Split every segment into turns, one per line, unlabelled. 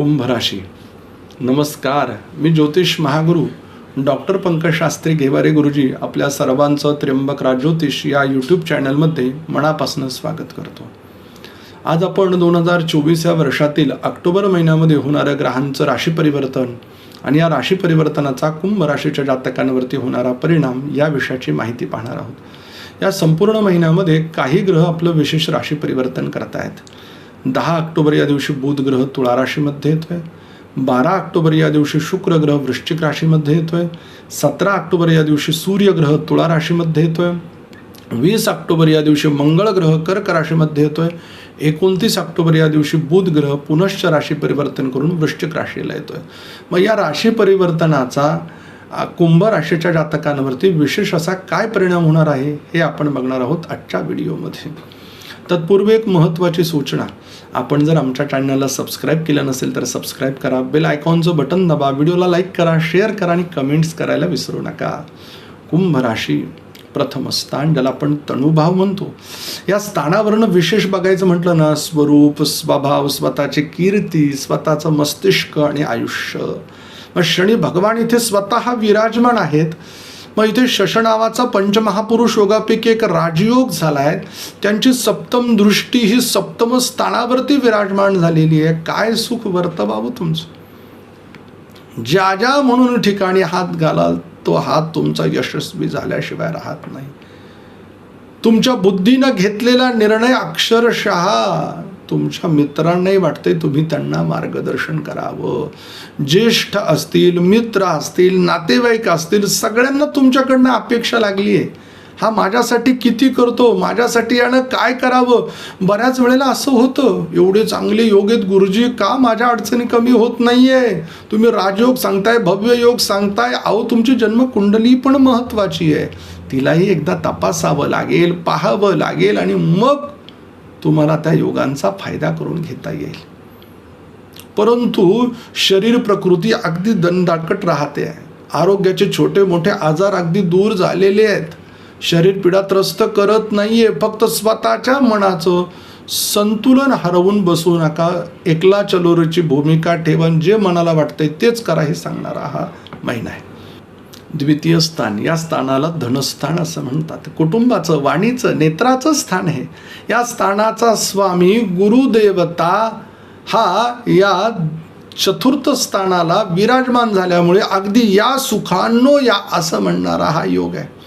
कुंभ राशी. नमस्कार मी ज्योतिष महागुरू डॉक्टर पंकज शास्त्री घेवारे गुरुजी आपल्या सर्वांचं त्र्यंबक ज्योतिष या यूट्यूब चॅनलमध्ये मनापासून स्वागत करतो. आज आपण दोन हजार चोवीस या वर्षातील ऑक्टोबर महिन्यामध्ये होणाऱ्या ग्रहांचं राशी परिवर्तन आणि या राशी परिवर्तनाचा कुंभ राशीच्या जातकांवरती होणारा परिणाम या विषयाची माहिती पाहणार आहोत. या संपूर्ण महिन्यामध्ये काही ग्रह आपलं विशेष राशी परिवर्तन करतायत. दहा ऑक्टोबर या दिवशी बुध ग्रह तुळा राशीमध्ये येतोय. बारा ऑक्टोबर या दिवशी शुक्र ग्रह वृश्चिक राशीमध्ये येतोय. सतरा ऑक्टोबर या दिवशी सूर्य ग्रह तुळा राशीमध्ये येतोय. वीस ऑक्टोबर या दिवशी मंगळ ग्रह कर्क राशीमध्ये येतोय. एकोणतीस ऑक्टोबर या दिवशी बुध ग्रह पुनश्च राशी परिवर्तन करून वृश्चिक राशीला येतोय. मग या राशी परिवर्तनाचा कुंभ राशीच्या जातकांवरती विशेष असा काय परिणाम होणार आहे हे आपण बघणार आहोत आजच्या व्हिडिओमध्ये. तत्पूर्वी एक महत्त्वाची सूचना. आपण जर आमच्या चॅनलला सबस्क्राईब केलं नसेल तर सबस्क्राईब करा. बेल आयकॉनचं बटन दाबा व्हिडिओला लाईक करा शेअर करा आणि कमेंट्स करायला विसरू नका. कुंभ राशी प्रथम स्थान ज्याला आपण तणुभाव म्हणतो. या स्थानावरनं विशेष बघायचं म्हटलं ना स्वरूप स्वभाव स्वतःची कीर्ती स्वतःचं मस्तिष्क आणि आयुष्य. मग शनी भगवान इथे स्वतः विराजमान आहेत. मग इथे शश नावाचा पंचमहापुरुष योगापैकी एक राजयोग झालाय. त्यांची सप्तम दृष्टी ही सप्तम स्थानावरती विराजमान झालेली आहे. काय सुख वर्तवावं तुमचं? ज्या ज्या म्हणून ठिकाणी हात घालाल तो हात तुमचा यशस्वी झाल्याशिवाय राहत नाही. तुमच्या बुद्धीनं घेतलेला निर्णय अक्षरशः तुमच्या मित्रांनाही वाटते तुम्ही त्यांना मार्गदर्शन करावं. ज्येष्ठ असतील मित्र असतील नातेवाईक असतील सगळ्यांना तुमच्याकडनं अपेक्षा लागली आहे हा माझ्यासाठी किती करतो माझ्यासाठी यानं काय करावं? बऱ्याच वेळेला असं होतं एवढे चांगले योग आहेत गुरुजी का माझ्या अडचणी कमी होत नाही आहे तुम्ही राजयोग सांगताय भव्य योग सांगताय अहो तुमची जन्मकुंडली पण महत्त्वाची आहे. तिलाही एकदा तपासावं लागेल पाहावं लागेल आणि मग तुम्हाला त्या योगांचा फायदा करून घेता येईल. परंतु शरीर प्रकृती अगदी दणदाटकट राहते. आरोग्याचे छोटे मोठे आजार अगदी दूर झालेले आहेत. शरीर पीडा त्रस्त करत नाहीये फक्त स्वतःच्या मनाचं संतुलन हरवून बसू नका. एकला चलोरीची भूमिका ठेवून जे मनाला वाटतंय तेच करा हे सांगणारा हा महिना आहे. द्वितीय स्थान या स्थानाला धनस्थान असं म्हणतात. कुटुंबाचं वाणीचं नेत्राचं स्थान आहे या स्थानाचा स्वामी गुरुदेवता हा या चतुर्थ स्थानाला विराजमान झाल्यामुळे अगदी या सुखांनो या असं म्हणणारा हा योग आहे.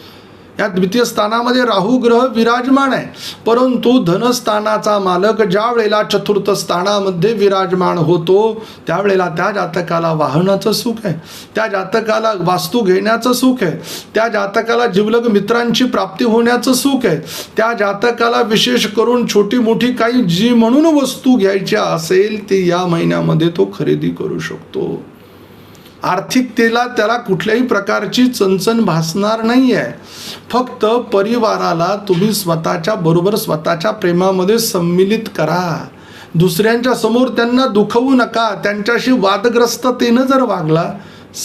या द्वितीय स्थानामध्ये राहू ग्रह विराजमान आहे. परंतु धनस्थानाचा मालक ज्या वेळेला चतुर्थ स्थानामध्ये विराजमान होतो त्यावेळेला त्या जातकाला वाहनाचं सुख आहे. त्या जातकाला वास्तू घेण्याचं सुख आहे. त्या जातकाला जिवलग मित्रांची प्राप्ती होण्याचं सुख आहे. त्या जातकाला विशेष करून छोटी मोठी काही जी म्हणून वस्तू घ्यायच्या असेल ती या महिन्यामध्ये तो खरेदी करू शकतो. आर्थिकतेला त्याला कुठल्याही प्रकारची चणचण भासणार नाही आहे फक्त परिवाराला तुम्ही स्वतःच्या बरोबर स्वतःच्या प्रेमामध्ये सम्मिलित करा. दुसऱ्यांच्या समोर त्यांना दुखवू नका त्यांच्याशी वादग्रस्ततेनं जर वागला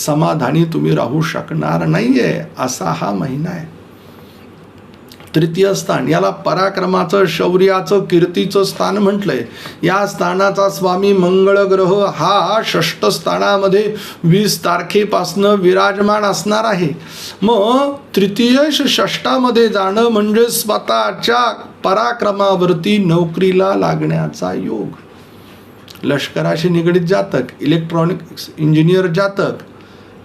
समाधानी तुम्ही राहू शकणार नाही आहे असा हा महिना आहे. तृतीय स्थान. याला पराक्रमाचं शौर्याचं कीर्तीचं स्थान म्हटलंय. या स्थानाचा स्वामी मंगळ ग्रह हा षष्ठ स्थानामध्ये वीस तारखेपासनं विराजमान असणार आहे. मग तृतीय षष्टामध्ये जाणं म्हणजे स्वतःच्या पराक्रमावरती नोकरीला लागण्याचा योग. लष्कराशी निगडीत जातक इलेक्ट्रॉनिक्स इंजिनियर जातक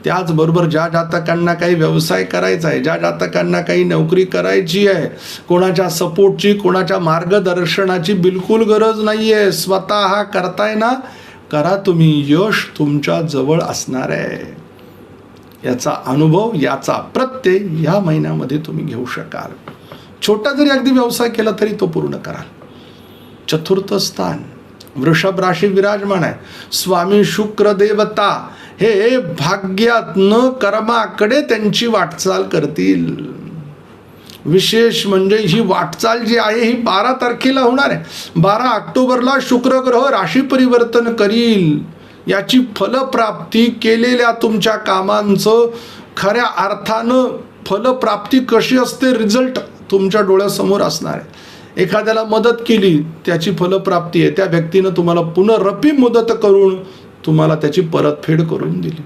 त्याचबरोबर ज्या जातकांना काही व्यवसाय करायचा आहे ज्या जातकांना काही नोकरी करायची आहे कोणाच्या सपोर्टची कोणाच्या मार्गदर्शनाची बिलकुल गरज नाही आहे स्वतः हा करताय ना करा तुम्ही यश तुमच्या जवळ असणार आहे. याचा अनुभव याचा प्रत्यय या महिन्यामध्ये तुम्ही घेऊ शकाल. छोटा जरी अगदी व्यवसाय केला तरी तो पूर्ण कराल चतुर्थ स्थान. वृषभ राशी विराजमान आहे. स्वामी शुक्र देवता हे भाग्यातन कर्माकडे त्यांची वाटचाल करतील. विशेष म्हणजे ही वाटचाल जी आहे ही बारा तारखेला होणार आहे. बारा ऑक्टोबरला शुक्र ग्रह राशी परिवर्तन करील. याची फलप्राप्ती केलेल्या तुमच्या कामांचं खऱ्या अर्थानं फलप्राप्ती कशी असते रिझल्ट तुमच्या डोळ्यासमोर असणार आहे. एखाद्याला मदत केली त्याची फलप्राप्ती आहे. त्या व्यक्तीनं तुम्हाला पुनरपी मदत करून तुम्हाला त्याची परतफेड करून दिली.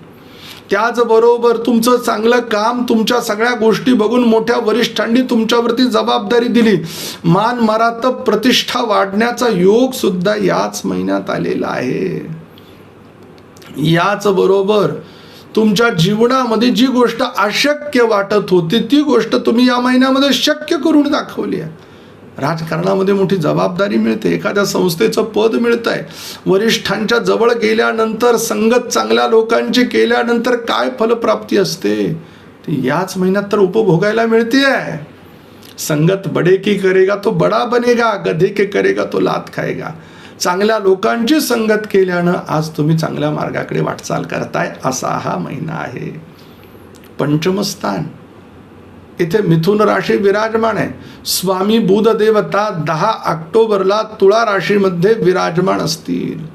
त्याचबरोबर तुमचं चांगलं काम तुमच्या सगळ्या गोष्टी बघून मोठ्या वरिष्ठांनी तुमच्यावरती जबाबदारी दिली. मान मरात प्रतिष्ठा वाढण्याचा योग सुद्धा याच महिन्यात आलेला आहे. याच बरोबर तुमच्या जीवनामध्ये जी गोष्ट अशक्य वाटत होती ती गोष्ट तुम्ही या महिन्यामध्ये शक्य करून दाखवली आहे. राजकारणामध्ये मोठी जबाबदारी मिळते. एखाद्या संस्थेचं पद मिळत आहे वरिष्ठांच्या जवळ गेल्यानंतर संगत चांगल्या लोकांची केल्यानंतर काय फलप्राप्ती असते? ती याच महिन्यात तर उपभोगायला मिळते आहे संगत बडे की करेगा तो बडा बनेगा गधे के करेगा तो लात खाएगा चांगल्या लोकांची संगत केल्यानं आज तुम्ही चांगल्या मार्गाकडे वाटचाल करताय असा हा महिना आहे. पंचमस्थान. इथे मिथुन राशी विराजमान आहे. स्वामी बुध देवता दहा ऑक्टोबरला तुळा राशीमध्ये विराजमान असतील.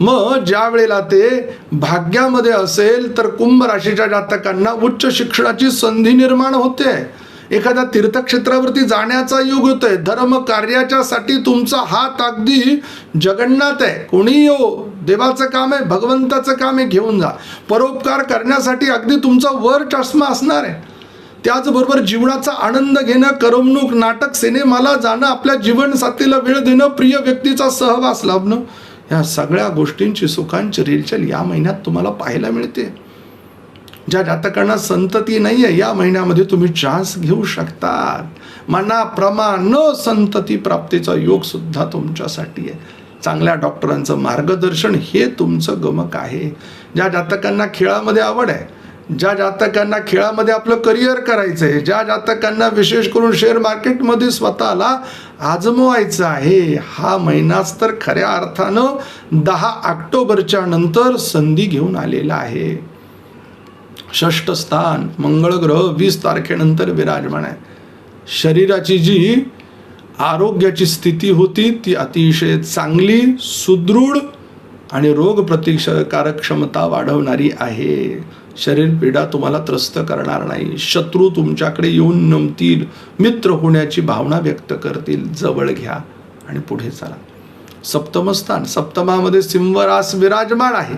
मग ज्या वेळेला ते भाग्यामध्ये असेल तर कुंभ राशीच्या जातकांना उच्च शिक्षणाची संधी निर्माण होते. एखाद्या तीर्थक्षेत्रावरती जाण्याचा योग होतोय धर्म कार्याच्यासाठी तुमचा हात अगदी जगन्नाथ आहे. कोणी येऊ देवाचं काम आहे भगवंताचं काम आहे घेऊन जा. परोपकार करण्यासाठी अगदी तुमचा वर चष्मा असणार आहे. त्याचबरोबर जीवनाचा आनंद घेणं करमणूक नाटक सिनेमाला जाणं आपल्या जीवनसाथीला वेळ देणं प्रिय व्यक्तीचा सहवास लाभणं ह्या सगळ्या गोष्टींची सुखांची रेलचल या महिन्यात तुम्हाला पाहायला मिळते. ज्या जातकांना संतती नाही आहे या महिन्यामध्ये तुम्ही चान्स घेऊ शकतात. मनाप्रमाण संतती प्राप्तीचा योग सुद्धा तुमच्यासाठी आहे. चांगल्या डॉक्टरांचं मार्गदर्शन हे तुमचं गमक आहे. ज्या जातकांना खेळामध्ये आवड आहे ज्या जातकांना खेळामध्ये आपलं करिअर करायचं आहे ज्या जातकांना विशेष करून शेअर मार्केटमध्ये स्वतःला आजमवायचं आहे हा महिनाच तर खऱ्या अर्थानं दहा ऑक्टोबरच्या नंतर संधी घेऊन आलेला आहे. षष्ठ स्थान मंगळ ग्रह वीस तारखेनंतर विराजमान आहे. शरीराची जी आरोग्याची स्थिती होती ती अतिशय चांगली सुदृढ आणि रोग प्रतिकारक क्षमता वाढवणारी आहे. शरीर पीडा तुम्हाला त्रस्त करणार नाही. शत्रू तुमच्याकडे येऊन नमतील. मित्र होण्याची भावना व्यक्त करतील. जवळ घ्या आणि पुढे चला. सप्तम स्थान. सप्तमामध्ये सिंहरास विराजमान आहे.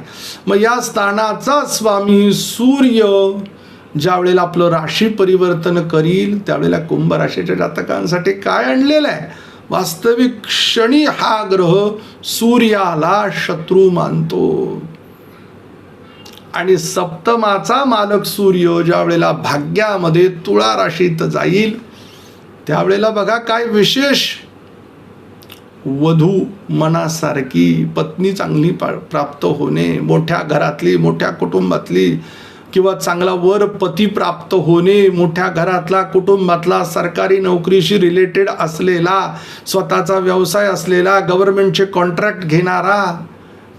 मग या स्थानाचा स्वामी सूर्य ज्या वेळेला आपलं राशी परिवर्तन करील त्यावेळेला कुंभ राशीच्या जातकांसाठी काय आणलेलं आहे? वास्तविक क्षणी हा ग्रह सूर्याला शत्रू मानतो. आणि सप्तमाचा मालक सूर्य ज्या वेळेला भाग्यामध्ये तुळा राशीत जाईल त्यावेळेला बघा काय विशेष. वधू मनासारखी पत्नी चांगली पा- प्राप्त होणे मोठ्या घरातली मोठ्या कुटुंबातली किंवा चांगला वर पती प्राप्त होणे मोठ्या घरातला कुटुंबातला सरकारी नोकरीशी रिलेटेड असलेला स्वतःचा व्यवसाय असलेला गव्हर्नमेंटचे कॉन्ट्रॅक्ट घेणारा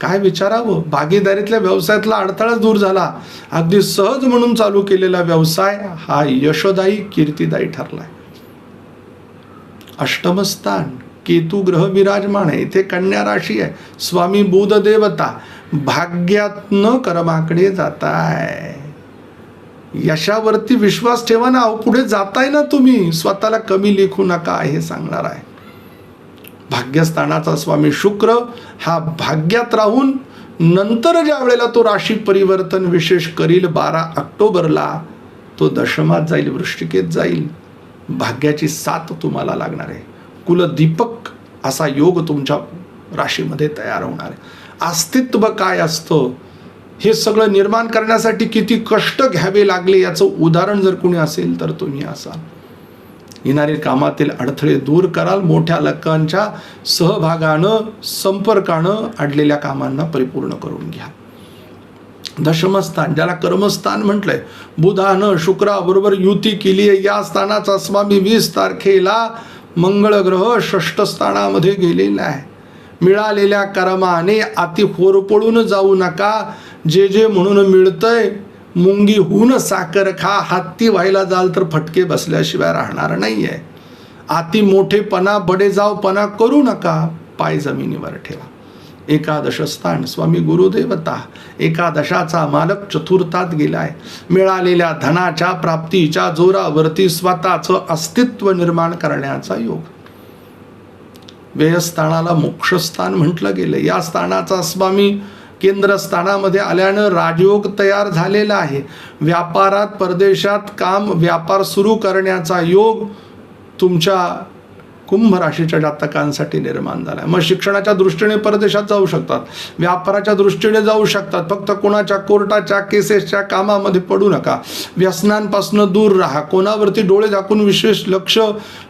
काय विचारावं? भागीदारीतल्या व्यवसायातला अडथळाच दूर झाला. अगदी सहज म्हणून चालू केलेला व्यवसाय हा यशोदायी कीर्तिदायी ठरलाय. अष्टमस्थान केतू ग्रह विराजमान आहे. इथे कन्या राशी आहे. स्वामी बुध देवता भाग्यातनं कर्माकडे जाताय. यशावरती विश्वास ठेवा ना. पुढे जाताय ना तुम्ही. स्वतःला कमी लेखू नका हे सांगणार आहे. भाग्यस्थानाचा स्वामी शुक्र हा भाग्यात राहून नंतर ज्या वेळेला तो राशी परिवर्तन विशेष करील बारा ऑक्टोबरला तो दशमात जाईल वृष्टिकेत जाईल. भाग्याची साथ तुम्हाला लागणार आहे. कुलदीपक असा योग तुमच्या राशीमध्ये तयार होणार आहे. अस्तित्व काय असतं? हे सगळं निर्माण करण्यासाठी किती कष्ट घ्यावे लागले याचं उदाहरण जर कोणी असेल तर तुम्ही असाल. येणारे कामातील अडथळे दूर कराल. मोठ्या लोकांच्या सहभागानं संपर्कानं अडलेल्या कामांना परिपूर्ण करून घ्या. दशमस्थान ज्याला कर्मस्थान म्हटलंय बुधानं शुक्राबरोबर युती केली आहे या स्थानाचा स्वामी वीस तारखेला मंगळ ग्रह षष्ठ स्थानामध्ये गेलेला आहे. मिळालेल्या कर्माने अति होरपळून जाऊ नका. जे जे म्हणून मिळतंय मुंगीहून साखर खा हत्ती व्हायला जाल तर फटके बसल्याशिवाय राहणार नाहीये. अति मोठेपणा बडेजावपणा करू नका पाय जमिनीवर ठेवा. एकादश स्थान स्वामी गुरुदेवता. एकादशाचा मालक चतुर्थात गेलाय. मिळालेल्या धनाच्या प्राप्तीच्या जोरावरती स्वतःचं अस्तित्व निर्माण करण्याचा योग. व्ययस्थानाला मोक्षस्थान म्हटलं गेलं या स्थानाचा स्वामी केंद्रस्थानामध्ये आल्यानं राजयोग तयार झालेला आहे. व्यापारात परदेशात काम व्यापार सुरू करण्याचा योग तुमच्या कुंभ राशीच्या जातकांसाठी निर्माण झाला आहे मग शिक्षणाच्या दृष्टीने परदेशात जाऊ शकतात. व्यापाराच्या दृष्टीने जाऊ शकतात. फक्त कोणाच्या कोर्टाच्या केसेसच्या कामामध्ये पडू नका. व्यसनांपासून दूर राहा. कोणावरती डोळे झाकून विशेष लक्ष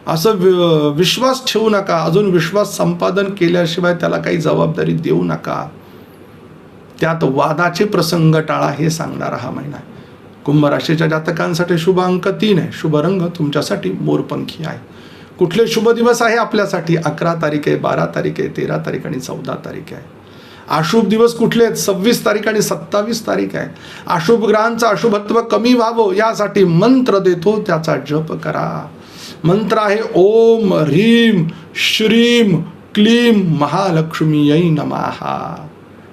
असं वि- विश्वास ठेवू नका. अजून विश्वास संपादन केल्याशिवाय त्याला काही जबाबदारी देऊ नका. त्यात वादाचे प्रसंग टाळा हे सांगणारा हा महिना आहे. कुंभ राशीच्या जातकांसाठी शुभ अंक तीन आहे. शुभ रंग तुमच्यासाठी मोरपंखी आहे. कुठले शुभ दिवस आहे आपल्यासाठी? अकरा तारीख आहे बारा तारीख आहे तेरा तारीख आणि चौदा तारीख आहे. अशुभ दिवस कुठले आहेत? सव्वीस तारीख आणि सत्तावीस तारीख आहे. अशुभ ग्रहांचं अशुभत्व कमी व्हावं यासाठी मंत्र देतो त्याचा जप करा. मंत्र आहे ओम ह्रीम श्रीम क्लीम महालक्ष्मीयै नमाहा.